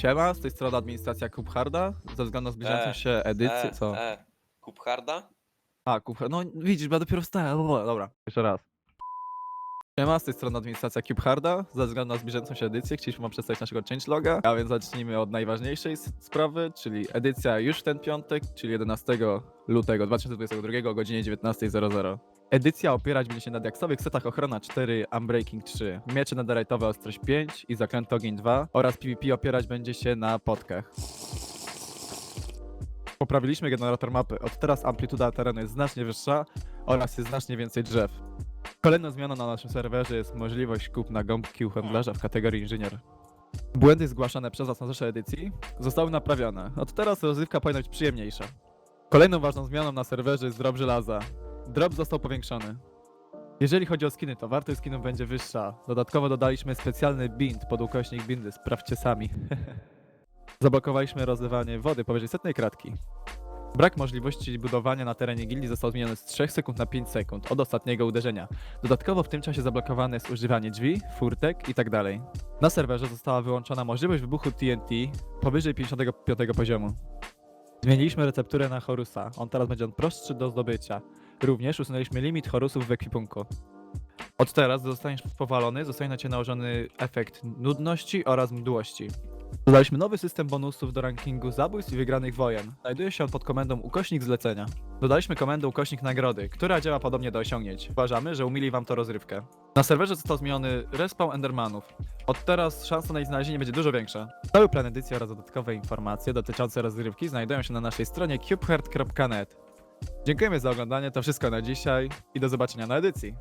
Siema, z tej strony administracja Kubharda. Ze względu na zbliżającą E, się edycję. E, Co? E, Kubharda? A, Kubhard. No widzisz, bo ja dopiero wstałem. Dobra, dobra, jeszcze raz. Siema, z tej strony administracja Kubharda. Ze względu na zbliżającą się edycję chcieliśmy wam przedstawić naszego changeloga. A więc zacznijmy od najważniejszej s- sprawy, czyli edycja już w ten piątek, czyli 11 lutego 2022 o godzinie 19.00. Edycja opierać będzie się na diaksowych setach ochrona 4, Unbreaking 3, miecze netherite'owe ostrość 5 i zaklęty ogień 2 oraz PvP opierać będzie się na potkach. Poprawiliśmy generator mapy. Od teraz amplituda terenu jest znacznie wyższa oraz jest znacznie więcej drzew. Kolejną zmianą na naszym serwerze jest możliwość kupna gąbki u handlarza w kategorii inżynier. Błędy zgłaszane przez nas na zeszłej edycji zostały naprawione. Od teraz rozrywka powinna być przyjemniejsza. Kolejną ważną zmianą na serwerze jest drop żelaza. Drop został powiększony. Jeżeli chodzi o skiny, to wartość skinów będzie wyższa. Dodatkowo dodaliśmy specjalny bind pod ukośnik bindy, sprawdźcie sami. Zablokowaliśmy rozlewanie wody powyżej setnej kratki. Brak możliwości budowania na terenie gildii został zmieniony z 3 sekund na 5 sekund od ostatniego uderzenia. Dodatkowo w tym czasie zablokowane jest używanie drzwi, furtek itd. Na serwerze została wyłączona możliwość wybuchu TNT powyżej 55 poziomu. Zmieniliśmy recepturę na Horusa. On teraz będzie on prostszy do zdobycia. Również usunęliśmy limit Horusów w ekwipunku. Od teraz zostaniesz powalony, zostanie na ciebie nałożony efekt nudności oraz mdłości. Dodaliśmy nowy system bonusów do rankingu zabójstw i wygranych wojen. Znajduje się on pod komendą ukośnik zlecenia. Dodaliśmy komendę ukośnik nagrody, która działa podobnie do osiągnięć. Uważamy, że umili wam to rozrywkę. Na serwerze został zmieniony respawn endermanów. Od teraz szansa na ich znalezienie będzie dużo większa. Cały plan edycji oraz dodatkowe informacje dotyczące rozrywki znajdują się na naszej stronie cubeherd.net. Dziękujemy za oglądanie, to wszystko na dzisiaj i do zobaczenia na edycji.